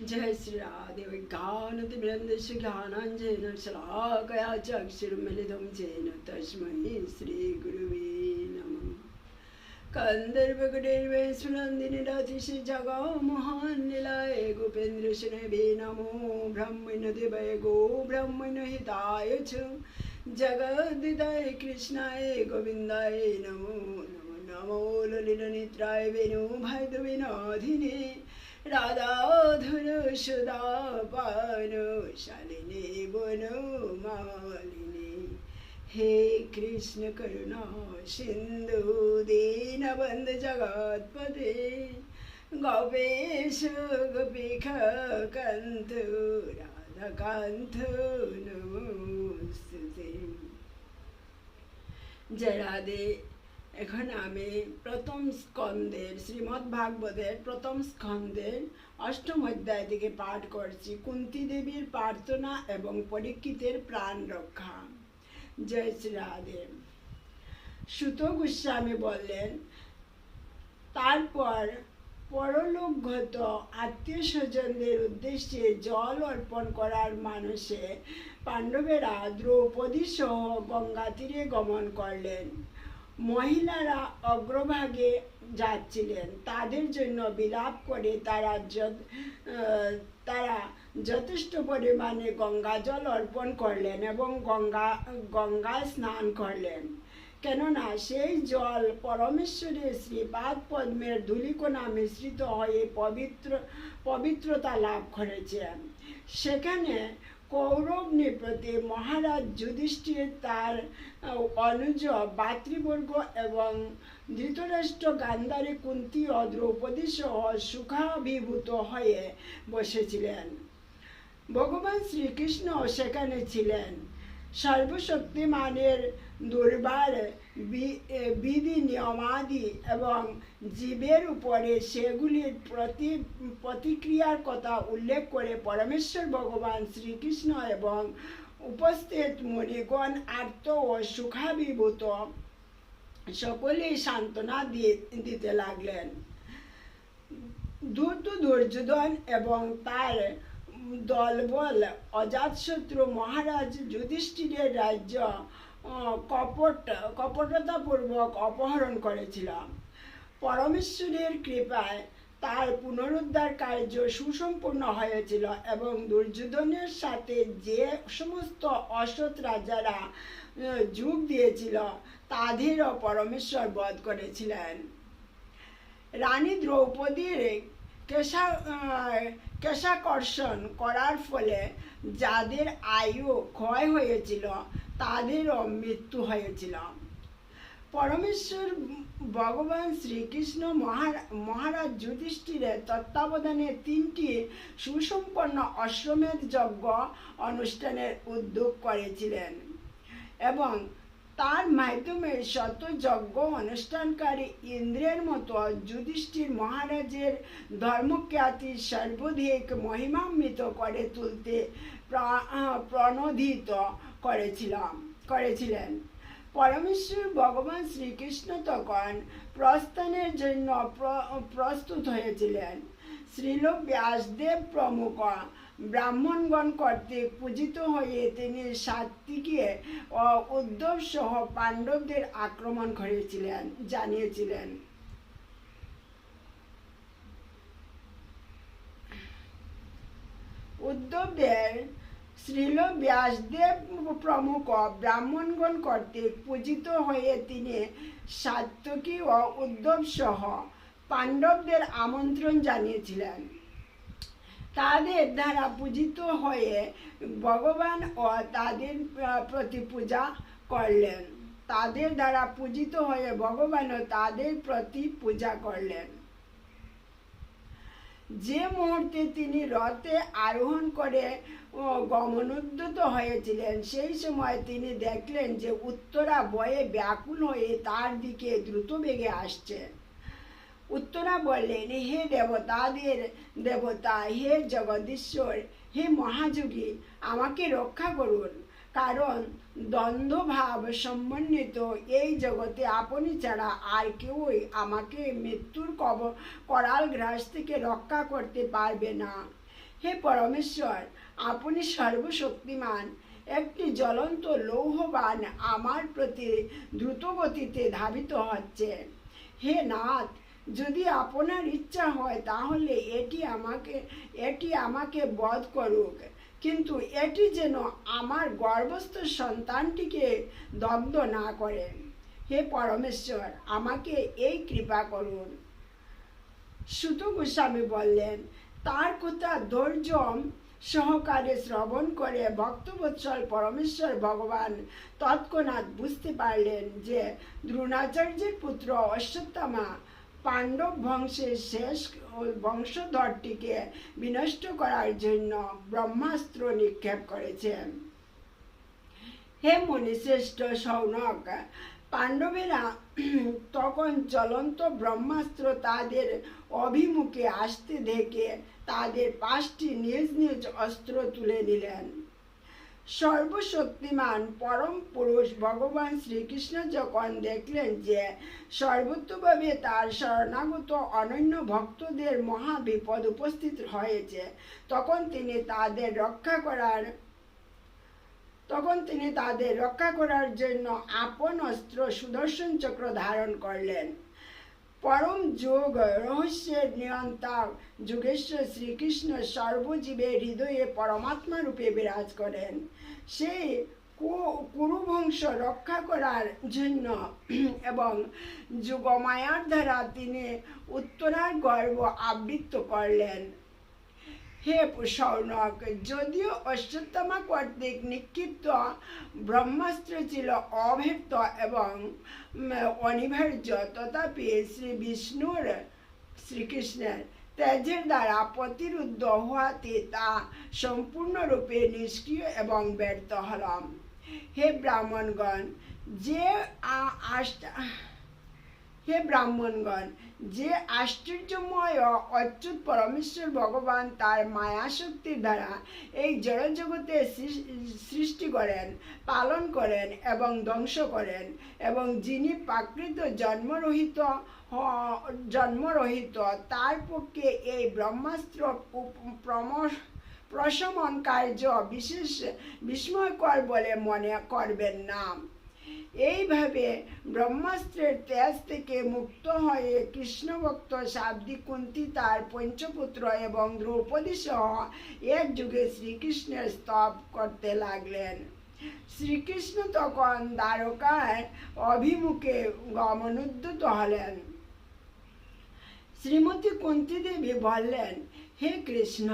जय श्री राधे ज्ञानतिवृन्दस्य ज्ञानाञ्जन शलाकया चक्षुर्मिलितं येन तस्मै श्रीगुरुवे नमः कन्दर्पकटैर्वैश्वनन्दिनि रतिशि जगो महान् निलये गोपेन्द्रशनवे नमो ब्रह्मण देवय गो ब्रह्मण हिताय च जगद्दिदाय कृष्णाय गोविन्दाय नमो नमो नमो ललितनेत्राय वेणु भैदविनोधिने রাধাধুর সুদা পান, শালিনী বন মালিনী। হে কৃষ্ণ করুণা সিন্ধু, দীনবন্ধ জগৎপদে গবেশ গোপীখ কন্থ রাধাকান্ত নমস্তে জয় রাধে। এখন আমি প্রথম স্কন্দের শ্রীমৎ ভাগবতের প্রথম স্কন্দের অষ্টম অধ্যায় থেকে পাঠ করছি। কুন্তি দেবীর প্রার্থনা এবং পরীক্ষিতের প্রাণ রক্ষা। জয় শ্রী রাধে। সুত গোস্বামী বললেন, তারপর পরলোকগত আত্মীয় স্বজনদের উদ্দেশ্যে জল অর্পণ করার মানুষে পাণ্ডবেরা দ্রৌপদী সহ গঙ্গা তীরে গমন করলেন। মহিলারা অগ্রভাগে যাচ্ছিলেন। তাদের জন্য বিলাপ করে তারা তারা যথেষ্ট পরিমাণে গঙ্গা জল অর্পণ করলেন এবং গঙ্গা, গঙ্গায় স্নান করলেন। কেননা সেই জল পরমেশ্বরের শ্রীপাদ পদ্মের ধুলিকোনা মিশ্রিত হয়ে পবিত্র, পবিত্রতা লাভ করেছে। সেখানে কৌরব নিপতি মহারাজ যুধিষ্ঠির তার অনুজ, ভাতৃবর্গ এবং ধৃতরাষ্ট্র গান্ধারী কুন্তি ও দ্রৌপদী সহ সুখাভিভূত হয়ে বসেছিলেন। ভগবান শ্রীকৃষ্ণ সেখানে ছিলেন। সর্বশক্তিমানের দুর্বার বিধি নিয়মাদি এবং জীবের উপরে সেগুলির প্রতি, প্রতিক্রিয়ার কথা উল্লেখ করে পরমেশ্বর ভগবান শ্রীকৃষ্ণ এবং উপস্থিত মুনিগণ আর্ত ও সুখাভিভূত সকলেই সান্ত্বনা দিতে লাগলেন। দ্রুত দুর্যোধন এবং তার দলবল অজাতশত্রু মহারাজ যুধিষ্ঠিরের রাজ্য কপট কপটতাপূর্বক অপহরণ করেছিল পরমেশ্বরের কৃপায় তার পুনরুদ্ধার কার্য সুসম্পূর্ণ হয়েছিল এবং দুর্যোধনের সাথে যে সমস্ত অসৎ রাজারা যুগ দিয়েছিল, তাদেরও পরমেশ্বর বধ করেছিলেন। রানী দ্রৌপদীর কেশা কেশাকর্ষণ করার ফলে যাদের আয়ু ক্ষয় হয়েছিল, তাদেরও মৃত্যু হয়েছিল। পরমেশ্বর ভগবান শ্রীকৃষ্ণ মহারা মহারাজ যুধিষ্ঠিরের তত্ত্বাবধানে তিনটি সুসম্পন্ন অশ্বমেধ যজ্ঞ অনুষ্ঠানের উদ্যোগ করেছিলেন এবং তার মাধ্যমে শত যজ্ঞ অনুষ্ঠানকারী ইন্দ্রের মতো যুধিষ্ঠির মহারাজের ধর্মখ্যাতি সর্বাধিক মহিমান্বিত করে তুলতে প্রণোদিত করেছিলাম, করেছিলেন। পরমেশ্বর ভগবান শ্রীকৃষ্ণ তখন প্রস্থানের জন্য প্রস্তুত হয়েছিলেন। শ্রীল ব্যাসদেব প্রমুখ ব্রাহ্মণগণ কর্তৃক পূজিত হয়ে তিনি সাত্বিকে উদ্ধব সহ পাণ্ডবদের আক্রমণ করেছিলেন, জানিয়েছিলেন। উদ্ধবদের শ্রীল ব্যাসদেব প্রমুখ ব্রাহ্মণগণ কর্তৃক পূজিত হয়ে তিনি সাত্যকী ও উদ্ধব সহ পাণ্ডবদের আমন্ত্রণ জানিয়েছিলেন। তাদের দ্বারা পূজিত হয়ে ভগবান ও তাদের প্রতি পূজা করলেন। তাদের দ্বারা পূজিত হয়ে ভগবান ও তাদের প্রতি পূজা করলেন। যে মুহূর্তে তিনি রথে আরোহণ করে গমনোদ্যত হয়েছিলেন, সেই সময় তিনি দেখলেন যে উত্তরা বয়ে ব্যাকুল হয়ে তার দিকে দ্রুত বেগে আসছে। উত্তরা বললেন, হে দেবতাদের দেবতা, হে জগদীশ্বর, হে মহাযোগী, আমাকে রক্ষা করুন। কারণ দ্বন্দ্বভাব সমন্বিত এই জগতে আপনি ছাড়া আর কেউই আমাকে মৃত্যুর কব, করাল গ্রাস থেকে রক্ষা করতে পারবে না। হে পরমেশ্বর, আপনি সর্বশক্তিমান। একটি জ্বলন্ত লৌহবান আমার প্রতি দ্রুতগতিতে ধাবিত হচ্ছে। হে নাথ যদি আপনার ইচ্ছা হয়, তাহলে এটি আমাকে এটি আমাকে বধ করুক। কিন্তু এটি যেন আমার গর্ভস্থ সন্তানটিকে দগ্ধ না করে। হে পরমেশ্বর, আমাকে এই কৃপা করুন। সুত গোস্বামী বললেন, তার কথা ধৈর্য সহকারে শ্রবণ করে ভক্তবৎসল পরমেশ্বর ভগবান তৎক্ষণাৎ বুঝতে পারলেন যে দ্রোণাচার্যের পুত্র অশ্বত্থামা পাণ্ডব বংশের শেষ বংশধরটিকে বিনষ্ট করার জন্য ব্রহ্মাস্ত্র নিক্ষেপ করেছেন হে মুনিশ্রেষ্ঠ সৌনক, পাণ্ডবেরা তখন চলন্ত ব্রহ্মাস্ত্র তাদের অভিমুখে আসতে দেখে তাদের পাঁচটি নিজ নিজ অস্ত্র তুলে নিলেন। সর্বশক্তিমান পরম পুরুষ ভগবান শ্রীকৃষ্ণ যখন দেখলেন যে সর্বত্রভাবে তার শরণাগত অনন্য ভক্তদের মহা বিপদ উপস্থিত হয়েছে, তখন তিনি তাদের রক্ষা করার, তখন তিনি তাদের রক্ষা করার জন্য আপন অস্ত্র সুদর্শন চক্র ধারণ করলেন। পরম যোগ রহস্যের নিয়ন্তা যুগেশ্বর শ্রীকৃষ্ণ সর্বজীবের হৃদয়ে পরমাত্মা রূপে বিরাজ করেন। সেই কুরুবংশ রক্ষা করার জন্য এবং যুগমায়ার দ্বারা তিনি উত্তরার গর্ব আবৃত্ত করলেন। হে সৌনক যদিও অশ্বত্থমা কর্তৃক নিক্ষিপ্ত ব্রহ্মাস্ত্র ছিল অভেদ্য এবং অনিবার্য, তথাপি শ্রী বিষ্ণুর শ্রীকৃষ্ণের তেজের দ্বারা প্রতিরুদ্ধ হওয়াতে তা সম্পূর্ণরূপে নিষ্ক্রিয় এবং ব্যর্থ হলাম। হে ব্রাহ্মণগণ যে হে ব্রাহ্মণগণ, যে আশ্চর্যময় অচ্যুত পরমেশ্বর ভগবান তার মায়া শক্তির দ্বারা এই জড়জগতে সৃষ্টি করেন, পালন করেন এবং ধ্বংস করেন এবং যিনি প্রাকৃত জন্মরহিত জন্মরহিত তার পক্ষে এই ব্রহ্মাস্ত্র প্রশমন কার্য বিশেষ বিস্ময়কর বলে মনে করবেন না। এইভাবে ব্রহ্মাস্ত্রের তেজ থেকে মুক্ত হয়ে কৃষ্ণভক্ত সাবদি কুন্তি তার পঞ্চপুত্র এবং দ্রৌপদী সহ এক যুগে শ্রীকৃষ্ণের স্তব করতে লাগলেন। শ্রীকৃষ্ণ তখন দ্বারকায় অভিমুখে গমনোদ্যত হলেন। শ্রীমতী কুন্তি দেবী বললেন, হে কৃষ্ণ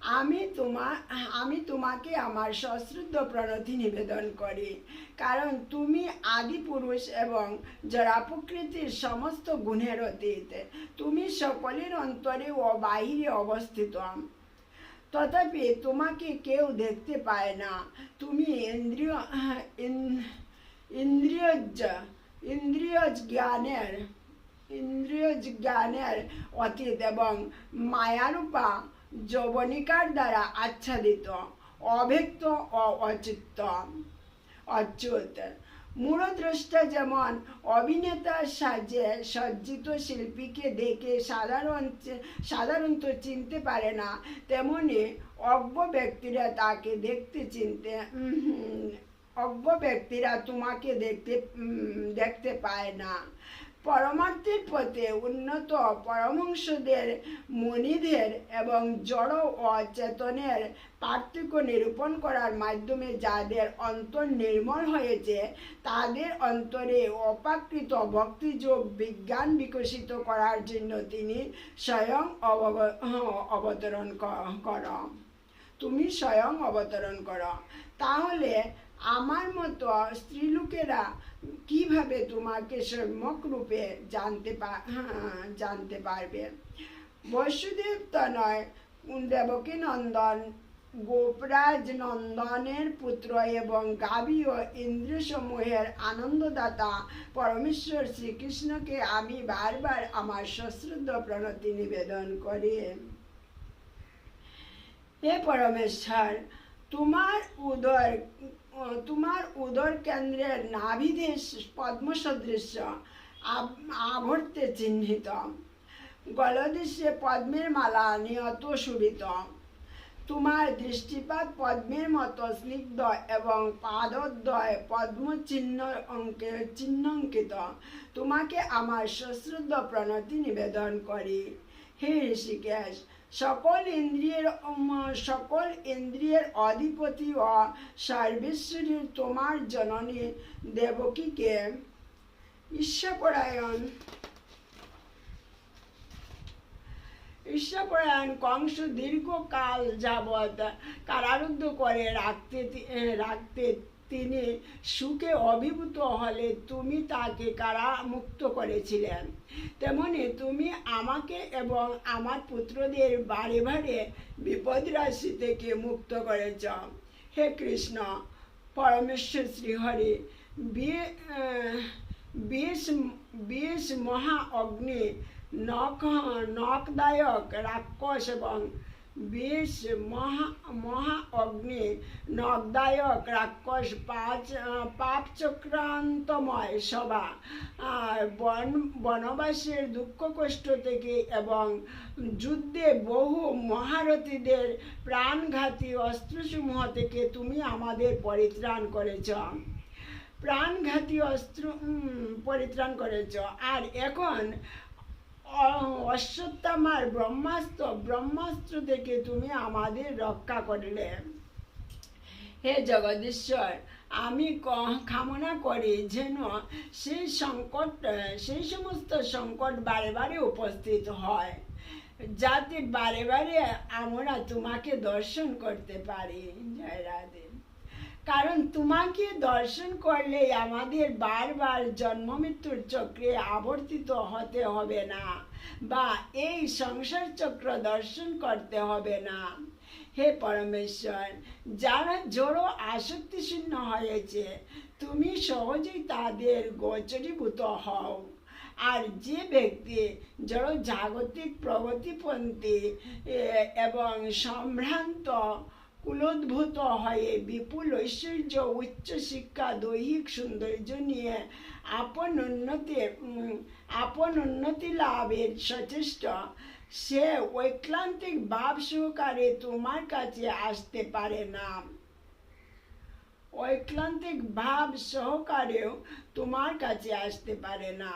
আমি তোমা, আমি তোমাকে আমার সশ্রুদ্ধ প্রণতি নিবেদন করি। কারণ তুমি আদি পুরুষ এবং জড়া প্রকৃতির সমস্ত গুণের অতীত, তুমি সকলের অন্তরে ও বাহিরে অবস্থিত। তথাপি তোমাকে কেউ দেখতে পায় না। তুমি ইন্দ্রিয় ইন্দ্রিয়জ ইন্দ্রিয় জ্ঞানের ইন্দ্রিয় জ্ঞানের অতীত এবং মায়ারূপা যবনিকার দ্বারা আচ্ছাদিত, অভেক্ত ও অচিত্ত, অচ্যুত। মূলদ্রষ্টা যেমন অভিনেতার সাজে সজ্জিত শিল্পীকে দেখে সাধারণ সাধারণত চিনতে পারে না, তেমনি অজ্ঞ ব্যক্তিরা তাকে দেখতে চিনতে অজ্ঞ ব্যক্তিরা তোমাকে দেখতে দেখতে পায় না। পরমার্থের পথে উন্নত পরমংশদের, মনিদের এবং জড় ও চেতনের পার্থক্য নিরূপণ করার মাধ্যমে যাদের অন্তর নির্মল হয়েছে, তাদের অন্তরে অপাকৃত ভক্তিযোগ বিজ্ঞান বিকশিত করার জন্য তিনি স্বয়ং অবতরণ কর। তুমি স্বয়ং অবতরণ করো। তাহলে আমার মতো স্ত্রীলোকেরা কীভাবে তোমাকে সম্যক রূপে জানতে হ্যাঁ, জানতে পারবে? বসুদেব তনয় দেবকী নন্দন গোপরাজ নন্দনের পুত্র এবং গাবি ও ইন্দ্রসমূহের আনন্দদাতা পরমেশ্বর শ্রীকৃষ্ণকে আমি বারবার আমার সশ্রদ্ধ প্রণতি নিবেদন করি। হে পরমেশ্বর তোমার উদর তোমার উদর কেন্দ্রের নাভিদেশ পদ্ম সদৃশ্য আবর্তে চিহ্নিত। গলদেশে পদ্মের মালা নিয়ত সুরিত তোমার দৃষ্টিপাত পদ্মের মতো স্নিগ্ধ এবং পাদদ্বয় পদ্ম চিহ্ন অঙ্কে চিহ্নাঙ্কিত। তোমাকে আমার সশ্রদ্ধ প্রণতি নিবেদন করি। হে ঋষিকেশ সকল ইন্দ্রিয়ের সকল ইন্দ্রিয়ের অধিপতি ও সর্বেশ্বরীর তোমার জননী দেবকীকে ঈশ্বরপরায়ণ ঈশ্বরপরায়ণ কংস দীর্ঘকাল যাবৎ কারারুদ্ধ করে রাখতে রাখতে তিনি সুখে অভিভূত হলে তুমি তাকে কারা মুক্ত করেছিলেন। তেমনি তুমি আমাকে এবং আমার পুত্রদের বারে বাড়ি বিপদ রাশি থেকে মুক্ত করেছ। হে কৃষ্ণ, পরমেশ্বর শ্রীহরি বিষ বিষ মহা অগ্নি, নখ, নখদায়ক রাক্ষস এবং বিষ, মহা মহা অগ্নি নখদায়ক রাক্ষস, পাঁচ পাপ চক্রান্তময় সভা বন, বনবাসের দুঃখ কষ্ট থেকে এবং যুদ্ধে বহু মহারথীদের প্রাণঘাতী অস্ত্রসমূহ থেকে তুমি আমাদের পরিত্রাণ করেছ। প্রাণঘাতী অস্ত্র পরিত্রাণ করেছ। আর এখন অশ্বত্থামার ব্রহ্মাস্ত্র ব্রহ্মাস্ত্র থেকে তুমি আমাদের রক্ষা করলে। হে জগদীশ্বর, আমি কামনা করি যেন সেই সংকট, সেই সমস্ত সংকট বারে বারে উপস্থিত হয়, যাতে বারে বারে আমরা তোমাকে দর্শন করতে পারি। জয় রাধে। কারণ তোমাকে দর্শন করলে আমাদের বারবার জন্ম মৃত্যুর চক্রে আবর্তিত হতে হবে না বা এই সংসার চক্র দর্শন করতে হবে না। হে পরমেশ্বর, যারা জড়ো আসক্তি শূন্য হয়েছে, তুমি সহজেই তাদের গোচরীভূত হও। আর যে ব্যক্তি জড় জাগতিক প্রগতিপন্থী এবং সম্ভ্রান্ত কুলোদ্ভূত হয়ে বিপুল ঐশ্বর্য উচ্চশিক্ষা দৈহিক সৌন্দর্য নিয়ে। আপন উন্নতি আপন উন্নতি লাভের সচেষ্ট। সে ঐক্লান্তিক ভাব সহকারে তোমার কাছে আসতে পারে না। ঐক্লান্তিক ভাব সহকারেও তোমার কাছে আসতে পারে না।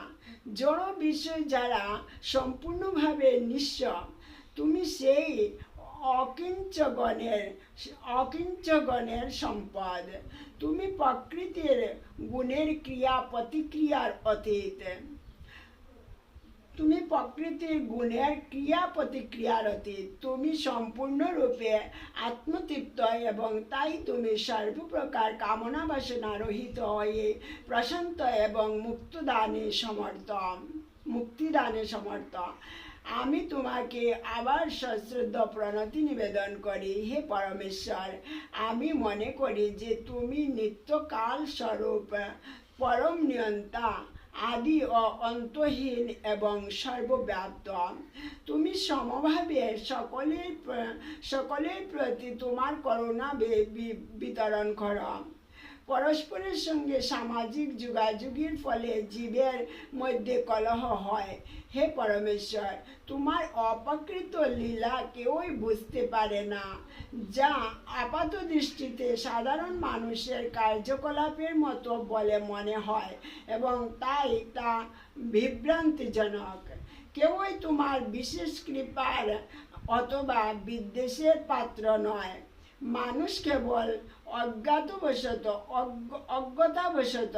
জড় বিষয় যারা সম্পূর্ণভাবে নিঃস্ব, তুমি সেই অকিঞ্চগণের অকিঞ্চগণের সম্পদ। তুমি প্রকৃতির গুণের ক্রিয়া, প্রতিক্রিয়ার অতীত। তুমি প্রকৃতির গুণের ক্রিয়া, প্রতিক্রিয়ার অতীত। তুমি সম্পূর্ণরূপে আত্মতৃপ্ত এবং তাই তুমি সর্বপ্রকার কামনা বাসনা রহিত হয়ে প্রশান্ত এবং মুক্তদানে সমর্থ মুক্তিদানে সমর্থ। আমি তোমাকে আবার সশ্রদ্ধ প্রণতি নিবেদন করি, হে পরমেশ্বর। আমি মনে করি যে তুমি নিত্যকাল স্বরূপ, পরম নিয়ন্তা, আদি ও অন্তহীন এবং সর্বব্যাপ্ত। তুমি সমভাবে সকলের সকলের প্রতি তোমার করুণা বিতরণ করো। পরস্পরের সঙ্গে সামাজিক যোগাযোগের ফলে জীবের মধ্যে কলহ হয়। হে পরমেশ্বর, তোমার অপ্রকৃত লীলা কেউই বুঝতে পারে না, যা আপাত দৃষ্টিতে সাধারণ মানুষের কার্যকলাপের মতো বলে মনে হয় এবং তাই তা বিভ্রান্তিজনক। কেউই তোমার বিশেষ কৃপার অথবা বিদ্বেষের পাত্র নয়। মানুষ কেবল অজ্ঞাতবশত অজ্ঞ- অজ্ঞতাবশত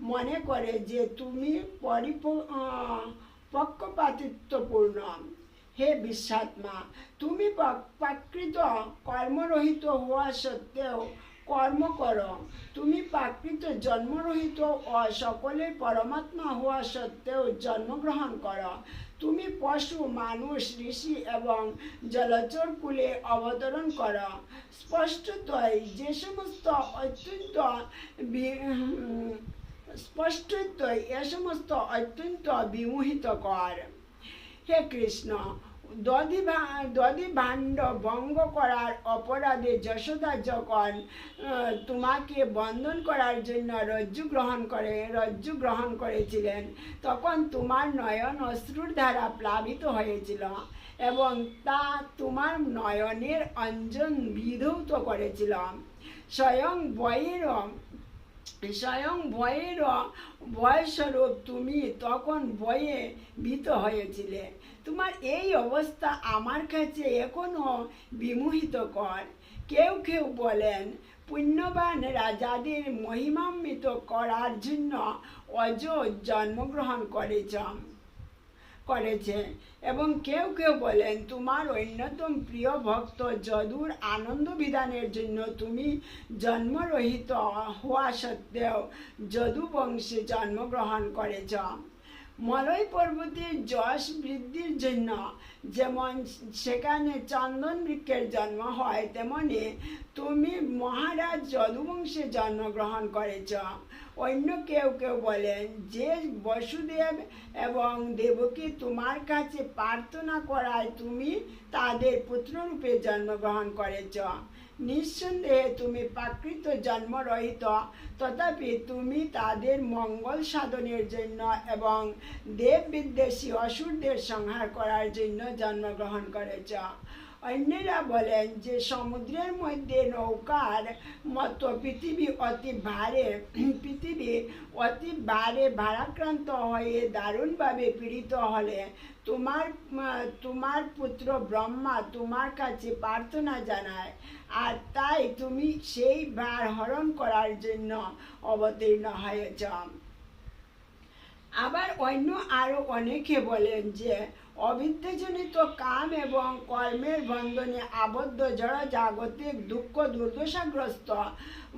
মনে করে যে তুমি পরিপ আহ, পক্ষপাতিত্বপূর্ণ। হে বিশ্বাত্মা তুমি প্রাক- প্রাকৃত কর্মরহিত হওয়া সত্ত্বেও কর্ম করো। তুমি প্রাকৃত জন্মরহিত ও সকলের পরমাত্মা হওয়া সত্ত্বেও জন্মগ্রহণ করো। তুমি পশু, মানুষ, ঋষি এবং জলচর কুলে অবতরণ করো। স্পষ্টতই যে সমস্ত অত্যন্ত স্পষ্টতই এ সমস্ত অত্যন্ত বিমোহিত কর। হে কৃষ্ণ দধি ভা- দধি ভাণ্ড ভঙ্গ করার অপরাধে যশোদা যখন তোমাকে বন্ধন করার জন্য রজ্জু গ্রহণ করে, রজ্জু গ্রহণ করেছিলেন। তখন তোমার নয়ন অশ্রুর দ্বারা প্লাবিত হয়েছিল এবং তা তোমার নয়নের অঞ্জন বিধৌত করেছিল। স্বয়ং বয়েরও স্বয়ং ভয়ের বয়স্বরূপ তুমি তখন বয়ে ভীত হয়েছিলে। তোমার এই অবস্থা আমার কাছে এখনও বিমোহিত কর। কেউ কেউ বলেন, পুণ্যবান রাজাদের মহিমান্বিত করার জন্য অজ জন্মগ্রহণ করেছ। করেছে। এবং কেউ কেউ বলেন, তোমার অন্যতম প্রিয় ভক্ত যদুর আনন্দ বিধানের জন্য তুমি জন্মরহিত হওয়া সত্ত্বেও যদু বংশে জন্মগ্রহণ করেছ। মলয় পর্বতের যশ বৃদ্ধির জন্য যেমন সেখানে চন্দন বৃক্ষের জন্ম হয়, তেমনি তুমি মহারাজ যদুবংশে জন্মগ্রহণ করেছ। অন্য কেউ কেউ বলেন, যে বসুদেব এবং দেবকী তোমার কাছে প্রার্থনা করায় তুমি তাদের পুত্ররূপে জন্মগ্রহণ করেছ। নিঃসন্দেহে তুমি প্রাকৃত জন্মরহিত। তথাপি তুমি তাদের মঙ্গল সাধনের জন্য এবং দেব বিদ্বেষী অসুরদের সংহার করার জন্য জন্মগ্রহণ করেছ। অন্যরা বলেন যে সমুদ্রের মধ্যে নৌকার মতো পৃথিবী অতি ভারে, পৃথিবী অতি ভারে ভারাক্রান্ত হয়ে দারুণভাবে পীড়িত হলে তোমার তোমার পুত্র ব্রহ্মা তোমার কাছে প্রার্থনা জানায়। আর তাই তুমি সেই ভার হরণ করার জন্য অবতীর্ণ হয়েছ। আবার অন্য আরও অনেকে বলেন যে অবিদ্যাজনিত কাম এবং কর্মের বন্ধনে আবদ্ধ জড় জাগতিক দুঃখ দুর্দশাগ্রস্ত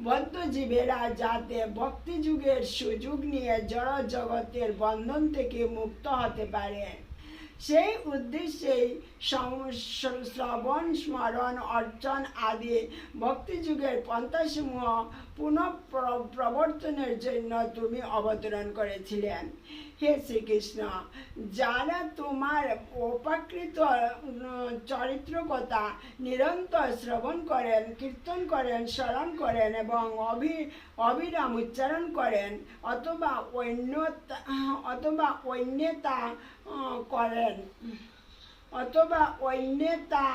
বদ্ধজীবেরা যাতে ভক্তিযুগের সুযোগ নিয়ে জড় জগতের বন্ধন থেকে মুক্ত হতে পারে। সেই উদ্দেশ্যেই শ্রবণ স্মরণ অর্চন আদি ভক্তিযুগের পন্থাসমূহ পুনঃ প্রবর্তনের জন্য তুমি অবতরণ করেছিলেন। হে শ্রীকৃষ্ণ যারা তোমার অপাকৃত চরিত্রকতা নিরন্তর শ্রবণ করেন, কীর্তন করেন, স্মরণ করেন এবং অভি, অবিরাম উচ্চারণ করেন অথবা অন্য অথবা অন্যতা করেন। অথবা অন্যতা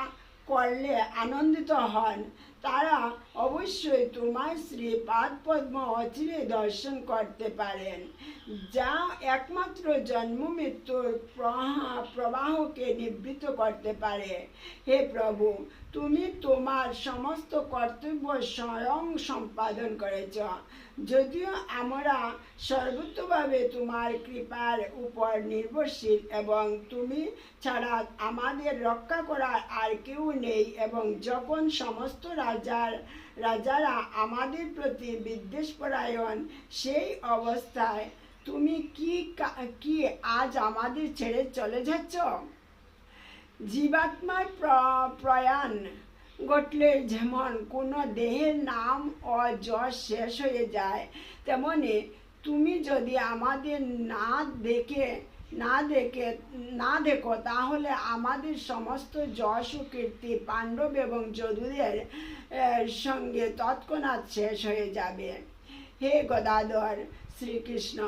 করলে আনন্দিত হন। তারা অবশ্যই তোমার শ্রী পাদ পদ্ম অচিরে দর্শন করতে পারেন, যা একমাত্র জন্ম মৃত্যুর প্রবাহকে নিবৃত্ত করতে পারে। হে প্রভু, তুমি তোমার সমস্ত কর্তব্য স্বয়ং সম্পাদন করেছ। যদিও আমরা সর্বতভাবে তোমার কৃপার উপর নির্ভরশীল এবং তুমি ছাড়া আমাদের রক্ষা করার আর কেউ নেই এবং যখন সমস্ত রাজার রাজারা আমাদের প্রতি বিদ্বেষপরায়ণ, সেই অবস্থায় তুমি কি কি আজ আমাদের ছেড়ে চলে যাচ্ছ? জীবাত্মার প্রয়াণ ঘটলে যেমন কোনো দেহের নাম ও যশ শেষ হয়ে যায়, তেমনি তুমি যদি আমাদের না দেখে না দেখে, না দেখো, তাহলে আমাদের সমস্ত যশ ও কীর্তি পাণ্ডব এবং যদুদের সঙ্গে তৎক্ষণাৎ শেষ হয়ে যাবে। হে গদাধর শ্রীকৃষ্ণ,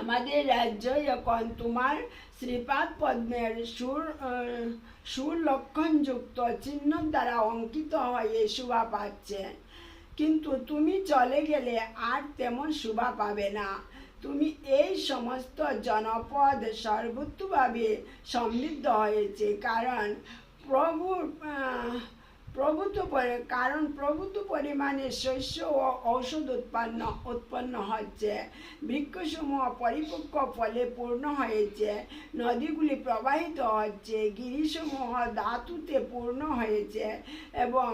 আমাদের রাজ্য যখন তোমার শ্রীপাদ পদ্মের সুর সুর লক্ষণযুক্ত চিহ্ন দ্বারা অঙ্কিত হয়ে শোভা পাচ্ছে। কিন্তু তুমি চলে গেলে আর তেমন শোভা পাবে না। তুমি এই সমস্ত জনপদ সর্বত্রভাবে সমৃদ্ধ হয়েছে। কারণ প্রভুর প্রভূত কারণ প্রভূত পরিমাণে শস্য ও ঔষধ উৎপন্ন উৎপন্ন হচ্ছে। বৃক্ষসমূহ পরিপক্ক ফলে পূর্ণ হয়েছে। নদীগুলি প্রবাহিত হচ্ছে। গিরিসমূহ ধাতুতে পূর্ণ হয়েছে এবং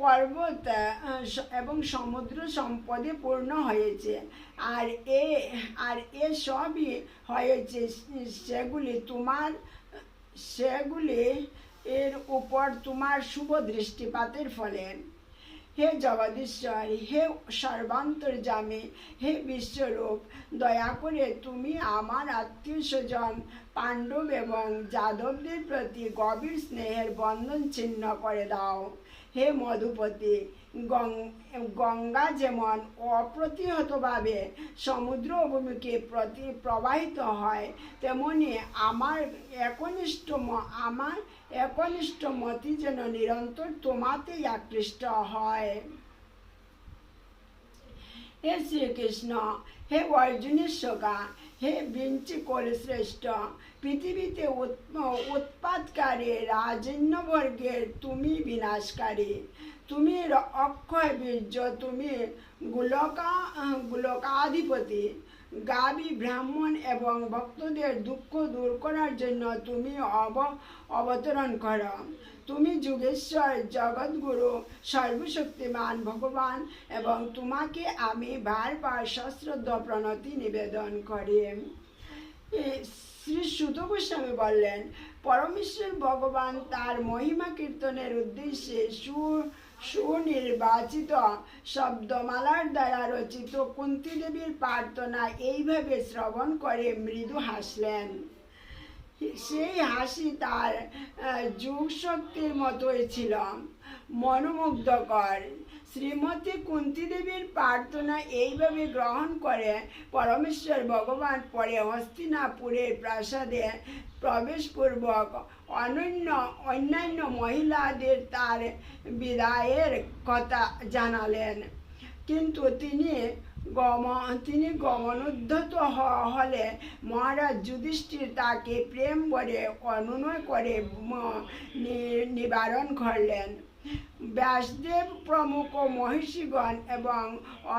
পর্বত এবং সমুদ্র সম্পদে পূর্ণ হয়েছে। আর এ আর এ সবই হয়েছে সেগুলি তোমার, সেগুলি এর উপর তোমার শুভ দৃষ্টিপাতের ফলে। হে জগদীশ্বর, হে সর্বান্তর্যামী, হে বিশ্বরূপ, দয়া করে তুমি আমার আত্মীয় স্বজন, পাণ্ডব এবং যাদবদের প্রতি গভীর স্নেহের বন্ধন ছিন্ন করে দাও। হে মধুপতি গঙ্গা যেমন অপ্রতিহতভাবে সমুদ্র অভিমুখে প্রতি প্রবাহিত হয়, তেমনি আমার একনিষ্ঠ আমার একনিষ্ঠ মতি যেন নিরন্তর তোমাতেই আকৃষ্ট হয়। হে শ্রীকৃষ্ণ, হে অর্জুনের সখা হে বৃঞ্চিকল শ্রেষ্ঠ পৃথিবীতে উৎ- উৎপাতকারী রাজন্যবর্গের তুমি বিনাশকারী। তুমি অক্ষয় বীর্য, তুমি গোলকা গোলকাধিপতি। গাবি ব্রাহ্মণ এবং ভক্তদের দুঃখ দূর করার জন্য তুমি অব, অবতরণ করো। তুমি যুগেশ্বর জগৎগুরু সর্বশক্তিমান ভগবান এবং তোমাকে আমি বারবার সশ্রদ্ধ প্রণতি নিবেদন করি। শ্রী সুত গোস্বামী বললেন, পরমেশ্বর ভগবান তার মহিমা কীর্তনের উদ্দেশ্যে সু, সুনির্বাচিত শব্দমালার দ্বারা রচিত কুন্তি দেবীর প্রার্থনা এইভাবে শ্রবণ করে মৃদু হাসলেন। সেই হাসি তার যুগ শক্তির মতোই ছিল। মনোমুগ্ধকর। শ্রীমতী কুন্তি দেবীর প্রার্থনা এইভাবে গ্রহণ করে, পরমেশ্বর ভগবান পরে হস্তিনাপুরের প্রাসাদে প্রবেশপূর্বক অনন্য, অন্যান্য মহিলাদের তার বিদায়ের কথা জানালেন। কিন্তু তিনি গম, তিনি গমনোদ্ধত হলে মহারাজ যুধিষ্ঠির তাকে প্রেম বলে অনুনয় করে নিবারণ করলেন। ব্যাসদেব প্রমুখ মহিষীগণ এবং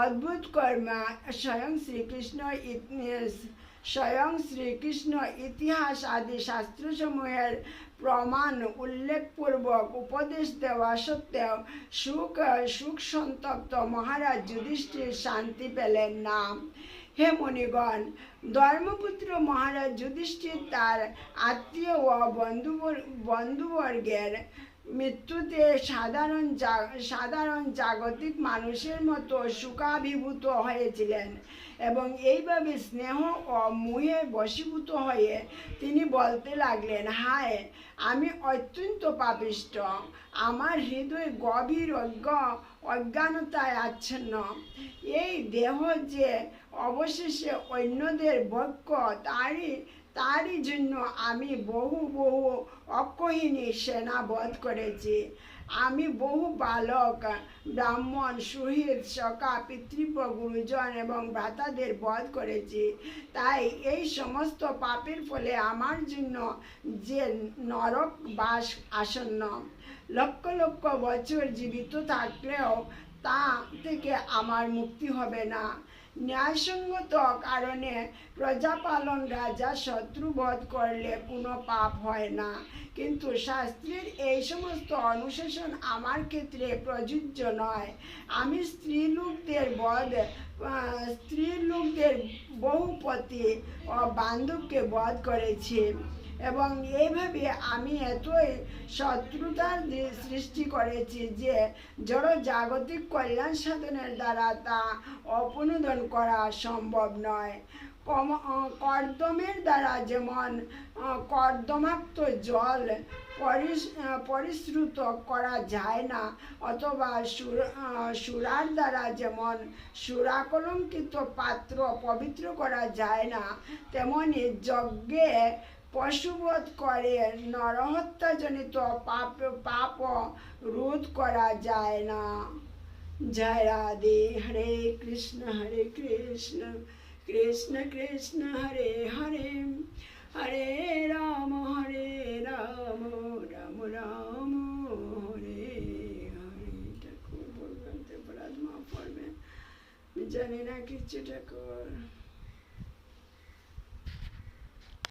অদ্ভুত কর্মা স্বয়ং শ্রীকৃষ্ণ স্বয়ং শ্রীকৃষ্ণ ইতিহাস আদি শাস্ত্রসমূহের প্রমাণ উল্লেখপূর্বক উপদেশ দেওয়া সত্ত্বেও সুখ সুখ সন্তপ্ত মহারাজ যুধিষ্ঠির শান্তি পেলেন না। হে মণিগণ ধর্মপুত্র মহারাজ যুধিষ্ঠির তার আত্মীয় ও বন্ধু বন্ধুবর্গের মৃত্যুতে সাধারণ সাধারণ জাগতিক মানুষের মতো সুখাভিভূত হয়েছিলেন এবং এইভাবে স্নেহ ও মুহে বশীভূত হয়ে তিনি বলতে লাগলেন, হায়, আমি অত্যন্ত পাপিষ্ট। আমার হৃদয় গভীর অজ্ঞ, অজ্ঞানতায় আচ্ছন্ন। এই দেহ যে অবশেষে অন্যদের বক্ষ তারই তারই জন্য আমি বহু বহু অক্ষহিনী সেনা বধ করেছি। আমি বহু বালক, ব্রাহ্মণ, সুহৃদ সকা পিতৃব্য গুরুজন এবং ভ্রাতাদের বধ করেছি। তাই এই সমস্ত পাপের ফলে আমার জন্য যে নরক বাস আসন্ন। লক্ষ লক্ষ বছর জীবিত থাকলেও তা থেকে আমার মুক্তি হবে না। ন্যায়সঙ্গত কারণে প্রজাপালন রাজা শত্রুবধ করলে কোনো পাপ হয় না। কিন্তু শাস্ত্রের এই সমস্ত অনুশাসন আমার ক্ষেত্রে প্রযোজ্য নয়। আমি স্ত্রীলোকদের বধ স্ত্রীলোকদের বহুপতি ও বান্ধবকে বধ করেছি। এবং এইভাবে আমি এতই শত্রুতার সৃষ্টি করেছি যে জড় জাগতিক কল্যাণ সাধনের দ্বারা তা অপনোদন করা সম্ভব নয়। কর্দমের দ্বারা যেমন কর্দমাক্ত জল পরিশ্রুত করা যায় না, অথবা সুর সুরার দ্বারা যেমন সুরাকলঙ্কিত পাত্র পবিত্র করা যায় না, তেমনি যজ্ঞে পশুবধ করে, নরহত্যাজনিত পাপ পাপ রোধ করা যায় না। জয় রাধে, হরে কৃষ্ণ হরে কৃষ্ণ কৃষ্ণ কৃষ্ণ, হরে হরে হরে রাম হরে রাম রাম রাম, হরে হরে। ঠাকুর বলবেন তো অপরাধ করবেন আমি জানি না কিছু ঠাকুর।